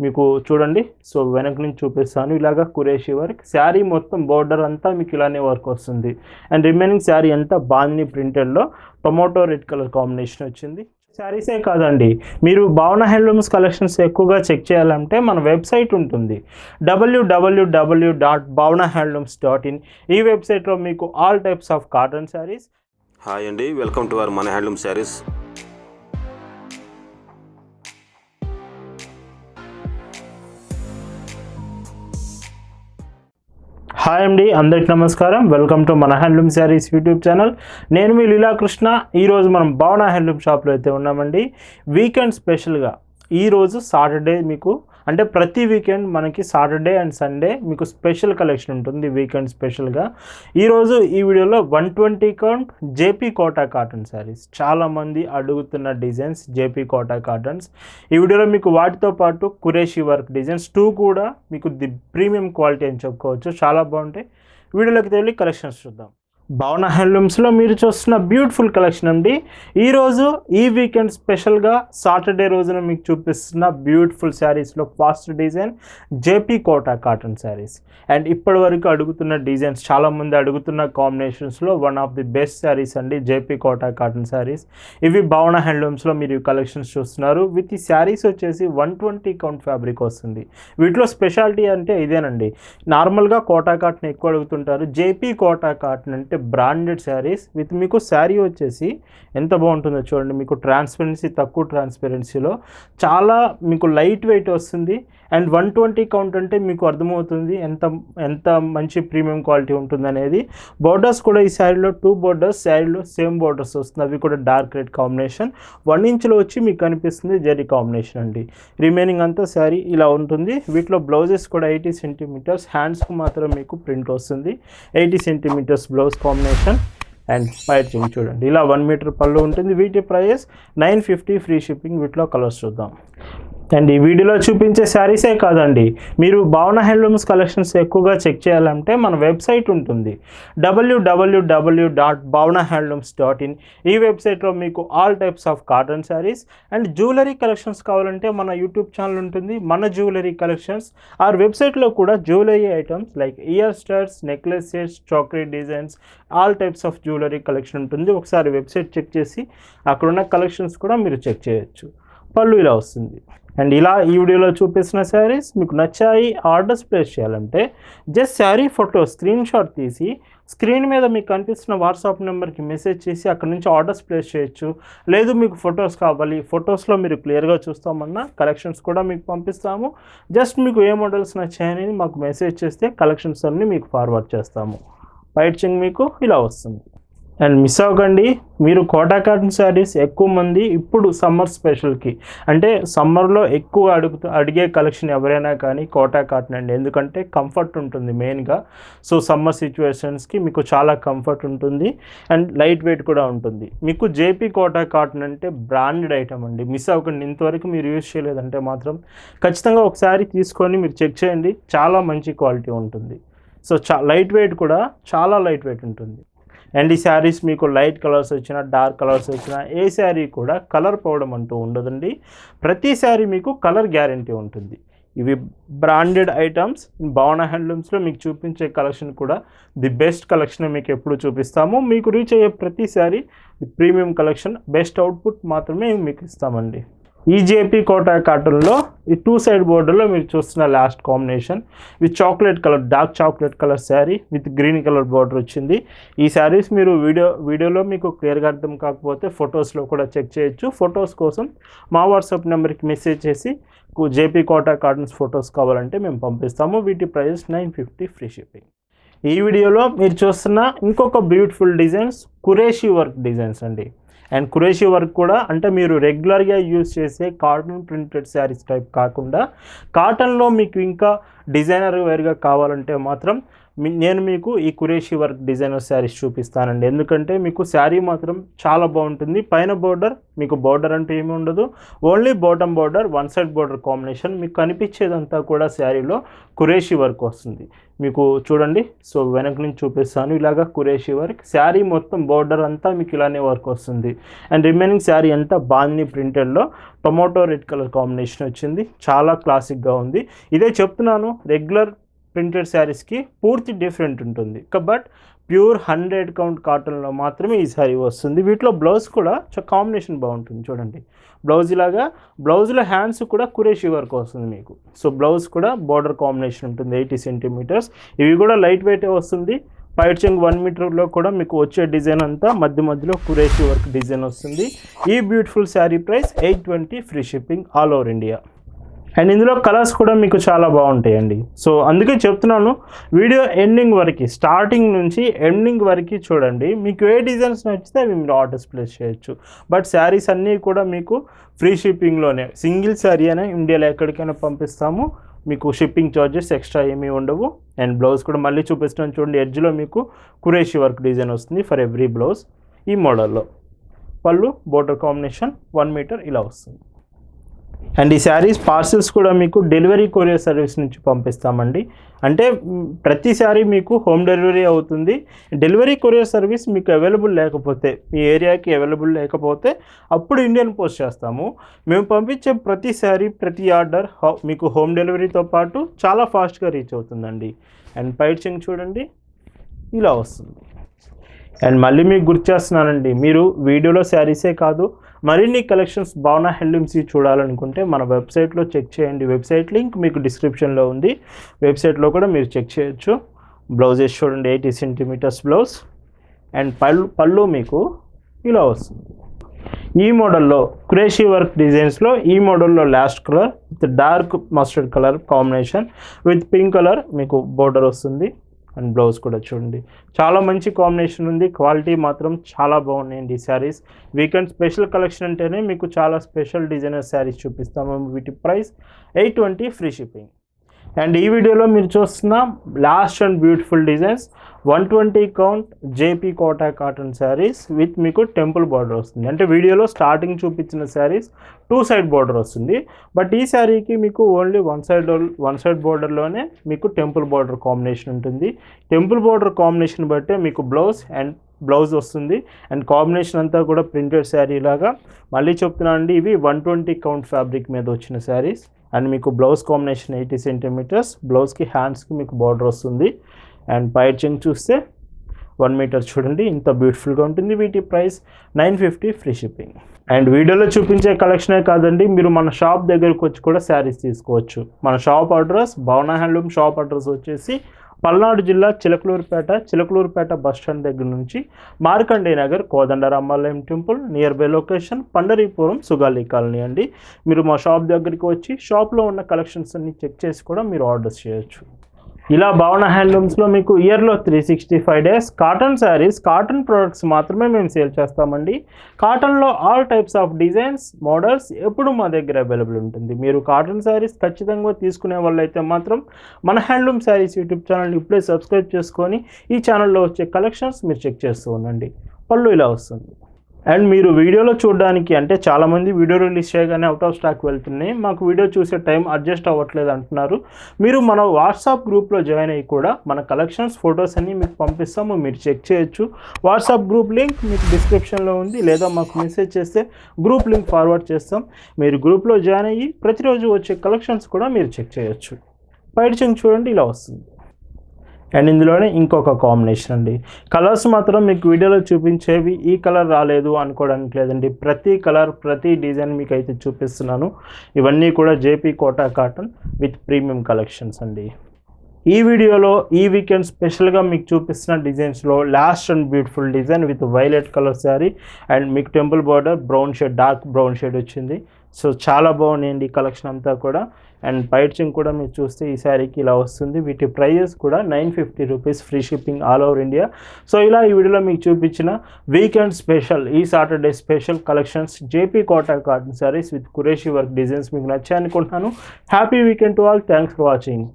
మీకు చూడండి. సో వెనక నుంచి చూపిస్తాను. ఇలాగా కురేషి వర్క్. శారీ మొత్తం బోర్డర్ అంతా మీకు ఇలానే వర్క్ వస్తుంది. అండ్ రిమైనింగ్ శారీ అంతా బాందిని ప్రింటెడ్లో. టొమాటో రెడ్ కలర్ కాంబినేషన్ వచ్చింది. శారీసే కాదండి. మీరు భావన హ్యాండ్లూమ్స్ కలెక్షన్స్ ఎక్కువగా చెక్ చేయాలంటే మన వెబ్సైట్ ఉంటుంది. W W W dot Bhavana handlooms dot in ఈ వెబ్సైట్లో మీకు all types of cotton saris. Hi అండి. వెల్కమ్ టు అవర్ మన హ్యాండ్లూమ్ శారీస్. హాయ్ అండి అందరికి నమస్కారం. వెల్కమ్ టు మన హ్యాండ్లూమ్ శారీస్ యూట్యూబ్ ఛానల్ నేను మీ లీలాకృష్ణ ఈరోజు మనం భావన హ్యాండ్లూమ్ షాప్లో అయితే ఉన్నామండి. వీకెండ్ స్పెషల్గా ఈరోజు సాటర్డే మీకు అంటే ప్రతి వీకెండ్ మనకి సాటర్డే అండ్ సండే మీకు స్పెషల్ కలెక్షన్ ఉంటుంది వీకెండ్ స్పెషల్గా. ఈరోజు ఈ వీడియోలో one twenty count JP Kota cotton saris. చాలామంది అడుగుతున్న డిజైన్స్ జేపీ కోటా కాటన్స్. ఈ వీడియోలో మీకు వాటితో పాటు కురేషి వర్క్ డిజైన్స్ టూ కూడా మీకు ది ప్రీమియం క్వాలిటీ అని చెప్పుకోవచ్చు. చాలా బాగుంటాయి. వీడియోలోకి తెలియ కలెక్షన్స్ చూద్దాం. భవన హ్యాండ్లూమ్స్లో మీరు చూస్తున్న బ్యూటిఫుల్ కలెక్షన్ అండి. ఈరోజు ఈ వీకెండ్ స్పెషల్గా సాటర్డే రోజున మీకు చూపిస్తున్న బ్యూటిఫుల్ శారీస్లో fast design JP Kota cotton saris. And ఇప్పటి వరకు అడుగుతున్న డిజైన్స్ చాలామంది అడుగుతున్న కాంబినేషన్స్లో one of the best saris అండి జేపీ కోటా కాటన్ శారీస్. ఇవి భవన హ్యాండ్లూమ్స్లో మీరు కలెక్షన్స్ చూస్తున్నారు. విత్ ఈ శారీస్ వచ్చేసి వన్ ట్వంటీ కౌంట్ ఫ్యాబ్రిక్ వస్తుంది. వీటిలో స్పెషాలిటీ అంటే ఇదేనండి. నార్మల్గా కోటా కాటన్ ఎక్కువ అడుగుతుంటారు. జేపీ కోటా కాటన్ అంటే బ్రాండెడ్ శారీస్ విత్ మీకు శారీ వచ్చేసి ఎంత బాగుంటుందో చూడండి. మీకు ట్రాన్స్పరెన్సీ తక్కువ ట్రాన్స్పరెన్సీలో చాలా మీకు లైట్ వెయిట్ వస్తుంది. అండ్ వన్ ట్వంటీ కౌంట్ అంటే మీకు అర్థమవుతుంది ఎంత ఎంత మంచి ప్రీమియం క్వాలిటీ ఉంటుంది అనేది బోర్డర్స్ కూడా ఈ శారీలో టూ బోర్డర్స్ శారీలో సేమ్ బోర్డర్స్ వస్తుంది. అవి కూడా డార్క్ రెడ్ కాంబినేషన్ వన్ ఇంచ్లో వచ్చి మీకు కనిపిస్తుంది జెరీ కాంబినేషన్ అండి. రిమైనింగ్ అంతా శారీ ఇలా ఉంటుంది. వీటిలో బ్లౌజెస్ కూడా ఎయిటీ సెంటీమీటర్స్. హ్యాండ్స్కి మాత్రం మీకు ప్రింట్ వస్తుంది. Eighty centimetres blouse combination and పైచింగ్ చూడండి. ఇలా వన్ మీటర్ పళ్ళు ఉంటుంది. వీటి price nine fifty free shipping. వీటిలో కలర్స్ చూద్దాం. అండ్ ఈ వీడియోలో చూపించే శారీసే కాదండి. మీరు భావన హ్యాండ్లూమ్స్ కలెక్షన్స్ ఎక్కువగా చెక్ చేయాలంటే మన వెబ్సైట్ ఉంటుంది. W W W dot Bhavana handlooms dot in ఈ వెబ్సైట్లో మీకు all types of cotton saris and jewellery collections కావాలంటే మన యూట్యూబ్ ఛానల్ ఉంటుంది. మన జ్యువెలరీ కలెక్షన్స్ ఆ వెబ్సైట్లో కూడా jewellery items like ear studs necklaces chocolate designs all types of jewellery collection ఉంటుంది. ఒకసారి వెబ్సైట్ చెక్ చేసి అక్కడున్న కలెక్షన్స్ కూడా మీరు చెక్ చేయొచ్చు. పళ్ళు ఇలా వస్తుంది. అండ్ ఇలా ఈ వీడియోలో చూపిస్తున్న శారీస్ మీకు నచ్చాయి ఆర్డర్స్ ప్లేస్ చేయాలంటే just sari photo screen shot తీసి స్క్రీన్ మీద మీకు కనిపిస్తున్న వాట్సాప్ నెంబర్కి మెసేజ్ చేసి అక్కడ నుంచి ఆర్డర్స్ ప్లేస్ చేయొచ్చు. లేదు మీకు ఫొటోస్ కావాలి ఫొటోస్లో మీరు క్లియర్గా చూస్తామన్నా కలెక్షన్స్ కూడా మీకు పంపిస్తాము. జస్ట్ మీకు ఏ మోడల్స్ నచ్చాయని మాకు మెసేజ్ చేస్తే కలెక్షన్స్ అన్నీ మీకు ఫార్వర్డ్ చేస్తాము. పైచింగ్ మీకు ఇలా వస్తుంది. అండ్ మిస్ అవ్వకండి. మీరు కోటా కాటన్ శారీస్ ఎక్కువ మంది ఇప్పుడు సమ్మర్ స్పెషల్కి. అంటే సమ్మర్లో ఎక్కువ అడుగుతూ అడిగే కలెక్షన్ ఎవరైనా కానీ కోటా కాటన్ అండి. ఎందుకంటే కంఫర్ట్ ఉంటుంది మెయిన్గా. సో సమ్మర్ సిచ్యువేషన్స్కి మీకు చాలా కంఫర్ట్ ఉంటుంది. అండ్ లైట్ వెయిట్ కూడా ఉంటుంది. మీకు జేపీ కోటా కాటన్ అంటే బ్రాండెడ్ ఐటమ్ అండి. మిస్ అవ్వకండి. ఇంతవరకు మీరు యూజ్ చేయలేదంటే మాత్రం ఖచ్చితంగా ఒకసారి తీసుకొని మీరు చెక్ చేయండి. చాలా మంచి క్వాలిటీ ఉంటుంది. సో చా లైట్ వెయిట్ కూడా చాలా లైట్ వెయిట్ ఉంటుంది. అండ్ ఈ శారీస్ మీకు లైట్ కలర్స్ వచ్చినా డార్క్ కలర్స్ వచ్చినా ఏ శారీ కూడా కలర్ పోవడం అంటూ ఉండదండి. ప్రతి శారీ మీకు కలర్ గ్యారంటీ ఉంటుంది. ఇవి బ్రాండెడ్ ఐటమ్స్ భవన హ్యాండ్లూమ్స్లో మీకు చూపించే కలెక్షన్ కూడా ది బెస్ట్ కలెక్షన్ మీకు ఎప్పుడు చూపిస్తాము. మీకు రీచ్ అయ్యే ప్రతిసారి ప్రీమియం కలెక్షన్ బెస్ట్ అవుట్పుట్ మాత్రమే మీకు ఇస్తామండి. ఈజేపీ కోటా కాటన్లో ఈ టూ సైడ్ బోర్డర్లో మీరు చూస్తున్న last combination with chocolate colour dark chocolate colour sari with green colour border వచ్చింది. ఈ శారీస్ మీరు వీడియో వీడియోలో మీకు క్లియర్గా అర్థం కాకపోతే ఫొటోస్లో కూడా చెక్ చేయొచ్చు. ఫొటోస్ కోసం మా వాట్సాప్ నెంబర్కి మెసేజ్ చేసి జేపీ కోటా కాటన్స్ ఫొటోస్ కావాలంటే మేము పంపిస్తాము. వీటి price nine fifty free shipping ఈ వీడియోలో మీరు చూస్తున్న ఇంకొక beautiful designs crochet work designs అండి. అండ్ కురేషి వర్క్ కూడా అంటే మీరు రెగ్యులర్గా యూజ్ చేసే కాటన్ ప్రింటెడ్ శారీస్ టైప్ కాకుండా కాటన్లో మీకు ఇంకా డిజైనర్ వేర్గా కావాలంటే మాత్రం నేను మీకు ఈ కురేషి వర్క్ డిజైనర్ శారీస్ చూపిస్తానండి. ఎందుకంటే మీకు శారీ మాత్రం చాలా బాగుంటుంది. పైన బోర్డర్ మీకు బోర్డర్ అంటే ఏమి ఉండదు. Only bottom border one side border combination. మీకు కనిపించేదంతా కూడా శారీలో కురేషి వర్క్ వస్తుంది. మీకు చూడండి. సో వెనక నుంచి చూపిస్తాను. ఇలాగా కురేషి వర్క్. శారీ మొత్తం బోర్డర్ అంతా మీకు ఇలానే వర్క్ వస్తుంది. అండ్ రిమైనింగ్ శారీ అంతా బాందిని ప్రింటెడ్లో టొమాటో రెడ్ కలర్ కాంబినేషన్ వచ్చింది. చాలా క్లాసిక్గా ఉంది. ఇదే చెప్తున్నాను. రెగ్యులర్ ప్రింటెడ్ శారీస్కి పూర్తి డిఫరెంట్ ఉంటుంది. బట్ ప్యూర్ హండ్రెడ్ కౌంట్ కాటన్లో మాత్రమే ఈ శారీ వస్తుంది. వీటిలో బ్లౌజ్ కూడా కాంబినేషన్ బాగుంటుంది చూడండి. బ్లౌజ్ ఇలాగా బ్లౌజ్లో హ్యాండ్స్ కూడా కురేషి వర్క్ వస్తుంది మీకు. సో బ్లౌజ్ కూడా బార్డర్ కాంబినేషన్ ఉంటుంది ఎయిటీ సెంటీమీటర్స్. ఇవి కూడా లైట్ వెయిటే వస్తుంది. పైట్ చెంగ్ వన్ మీటర్లో కూడా మీకు వచ్చే డిజైన్ అంతా మధ్య మధ్యలో కురేషి వర్క్ డిజైన్ వస్తుంది. ఈ beautiful sari price eight twenty free shipping all over India. And ఇందులో కలర్స్ కూడా మీకు చాలా బాగుంటాయండి. సో అందుకే చెప్తున్నాను వీడియో ఎండింగ్ వరకు స్టార్టింగ్ నుంచి ఎండింగ్ వరకు చూడండి. మీకు ఏ డిజైన్స్ నచ్చితే అవి మీరు ఆర్డర్స్ ప్లేస్ చేయొచ్చు. బట్ శారీస్ అన్నీ కూడా మీకు ఫ్రీ షిప్పింగ్లోనే సింగిల్ శారీ అనే ఇండియాలో ఎక్కడికైనా పంపిస్తాము. మీకు షిప్పింగ్ చార్జెస్ ఎక్స్ట్రా ఏమీ ఉండవు. అండ్ బ్లౌజ్ కూడా మళ్ళీ చూపిస్తున్నాను చూడండి. ఎడ్జ్లో మీకు కురేషి వర్క్ డిజైన్ వస్తుంది ఫర్ ఎవ్రీ బ్లౌజ్ ఈ మోడల్లో. పళ్ళు బోర్డర్ కాంబినేషన్ వన్ మీటర్ ఇలా వస్తుంది. అండ్ ఈ శారీస్ పార్సిల్స్ కూడా మీకు డెలివరీ కొరియర్ సర్వీస్ నుంచి పంపిస్తామండి. అంటే ప్రతి శారీ మీకు హోమ్ డెలివరీ అవుతుంది. డెలివరీ కొరియర్ సర్వీస్ మీకు అవైలబుల్ లేకపోతే మీ ఏరియాకి అవైలబుల్ లేకపోతే అప్పుడు ఇండియన్ పోస్ట్ చేస్తాము. మేము పంపించే ప్రతి శారీ ప్రతి ఆర్డర్ మీకు హోమ్ డెలివరీతో పాటు చాలా ఫాస్ట్గా రీచ్ అవుతుందండి. అండ్ పైచింగ్ చూడండి. ఇలా వస్తుంది. అండ్ మళ్ళీ మీకు గుర్తు చేస్తున్నానండి. మీరు వీడియోలో శారీసే కాదు మరిన్ని కలెక్షన్స్ భావన హ్యాండ్లూమ్స్ చూడాలనుకుంటే మన వెబ్సైట్లో చెక్ చేయండి. వెబ్సైట్ లింక్ మీకు డిస్క్రిప్షన్లో ఉంది. వెబ్సైట్లో కూడా మీరు చెక్ చేయొచ్చు. బ్లౌజెస్ చూడండి ఎయిటీ సెంటీమీటర్స్ బ్లౌజ్ అండ్ పళ్ళు పళ్ళు మీకు ఇలా వస్తుంది. ఈ మోడల్లో క్రేషీ వర్క్ డిజైన్స్లో ఈ మోడల్లో last colour with dark mustard colour combination with pink colour మీకు బోర్డర్ వస్తుంది. అండ్ బ్లౌజ్ కూడా చూడండి. చాలా మంచి కాంబినేషన్ ఉంది. క్వాలిటీ మాత్రం చాలా బాగున్నాయండి ఈ శారీస్. వీకెండ్ స్పెషల్ కలెక్షన్ అంటేనే మీకు చాలా స్పెషల్ డిజైనర్ శారీస్ చూపిస్తాము. వీటి price eight twenty free shipping. And ఈ వీడియోలో మీరు చూస్తున్న last and beautiful designs one twenty count JP Kota cotton saris with మీకు టెంపుల్ బార్డర్ వస్తుంది. అంటే వీడియోలో స్టార్టింగ్ చూపించిన శారీస్ టూ సైడ్ బార్డర్ వస్తుంది. బట్ ఈ శారీకి మీకు only one side one side బార్డర్లోనే మీకు టెంపుల్ బార్డర్ కాంబినేషన్ ఉంటుంది. టెంపుల్ బార్డర్ కాంబినేషన్ బట్టే మీకు బ్లౌజ్ అండ్ బ్లౌజ్ వస్తుంది. అండ్ కాంబినేషన్ అంతా కూడా ప్రింటెడ్ శారీ లాగా. మళ్ళీ చెప్తున్నాను అండి ఇవి వన్ ట్వంటీ కౌంట్ ఫ్యాబ్రిక్ మీద వచ్చిన శారీస్ అండ్ మీకు బ్లౌజ్ కాంబినేషన్ ఎయిటీ సెంటీమీటర్స్ బ్లౌజ్కి హ్యాండ్స్కి మీకు బార్డర్ వస్తుంది. అండ్ పైచింగ్ చూస్తే వన్ మీటర్ చూడండి ఇంత బ్యూటిఫుల్గా ఉంటుంది వీటి price nine fifty free shipping and వీడియోలో చూపించే కలెక్షనే కాదండి మీరు మన షాప్ దగ్గరకు వచ్చి కూడా శారీస్ తీసుకోవచ్చు. మన shop address Bhavana handloom shop address వచ్చేసి పల్నాడు జిల్లా చిలకలూరుపేట చిలకలూరుపేట బస్ స్టాండ్ దగ్గర నుంచి Markande Nagar Kodandaramalayam temple near by location Pandaripuram Sugali colony అండి. మీరు మా షాప్ దగ్గరికి వచ్చి షాప్లో ఉన్న కలెక్షన్స్ అన్ని చెక్ చేసి కూడా మీరు ఆర్డర్స్ చేయొచ్చు. ఇలా భవన హ్యాండ్లూమ్స్లో మీకు ఇయర్లో three sixty five days cotton saris cotton products మాత్రమే మేము సేల్ చేస్తామండి. కాటన్లో all types of designs models ఎప్పుడు మా దగ్గర అవైలబుల్ ఉంటుంది. మీరు కాటన్ శారీస్ ఖచ్చితంగా తీసుకునే వాళ్ళైతే మాత్రం మన హ్యాండ్లూమ్ శారీస్ యూట్యూబ్ ఛానల్ని ఇప్పుడే సబ్స్క్రైబ్ చేసుకొని ఈ ఛానల్లో వచ్చే కలెక్షన్స్ మీరు చెక్ చేస్తూ ఉండండి. పళ్ళు ఇలా వస్తుంది. అండ్ మీరు వీడియోలో చూడడానికి అంటే చాలామంది వీడియో రిలీజ్ చేయగానే అవుట్ ఆఫ్ స్టాక్ వెళ్తున్నాయి. మాకు వీడియో చూసే టైం అడ్జస్ట్ అవ్వట్లేదు అంటున్నారు. మీరు మన వాట్సాప్ గ్రూప్లో జాయిన్ అయ్యి కూడా మన కలెక్షన్స్ ఫొటోస్ అన్నీ మీకు పంపిస్తాము. మీరు చెక్ చేయొచ్చు. వాట్సాప్ గ్రూప్ లింక్ మీకు డిస్క్రిప్షన్లో ఉంది. లేదా మాకు మెసేజ్ చేస్తే గ్రూప్ లింక్ ఫార్వర్డ్ చేస్తాం. మీరు గ్రూప్లో జాయిన్ అయ్యి ప్రతిరోజు వచ్చే కలెక్షన్స్ కూడా మీరు చెక్ చేయొచ్చు. బయట చెంగు చూడండి ఇలా వస్తుంది. అండ్ ఇందులోనే ఇంకొక కాంబినేషన్ అండి. కలర్స్ మాత్రం మీకు వీడియోలో చూపించేవి ఈ కలర్ రాలేదు అనుకోవడానికి లేదండి. ప్రతి కలర్ ప్రతి డిజైన్ మీకు అయితే చూపిస్తున్నాను. ఇవన్నీ కూడా JP Kota cotton with premium collections అండి. ఈ వీడియోలో ఈ వీకెండ్ స్పెషల్గా మీకు చూపిస్తున్న డిజైన్స్లో last and beautiful design with violet colour sari and మీకు temple border brown shade dark brown shade వచ్చింది. సో చాలా బాగున్నాయండి ఈ కలెక్షన్ అంతా కూడా. అండ్ పైచింగ్ కూడా మీరు చూస్తే ఈ శారీకి ఇలా వస్తుంది వీటి ప్రైజెస్ కూడా nine fifty rupees free shipping all over India so ఇలా ఈ వీడియోలో మీకు చూపించిన వీకెండ్ స్పెషల్ ఈ Saturday special collections JP Kota cotton saris with Qureshi work designs మీకు నచ్చాయనుకుంటున్నాను happy weekend to all thanks for watching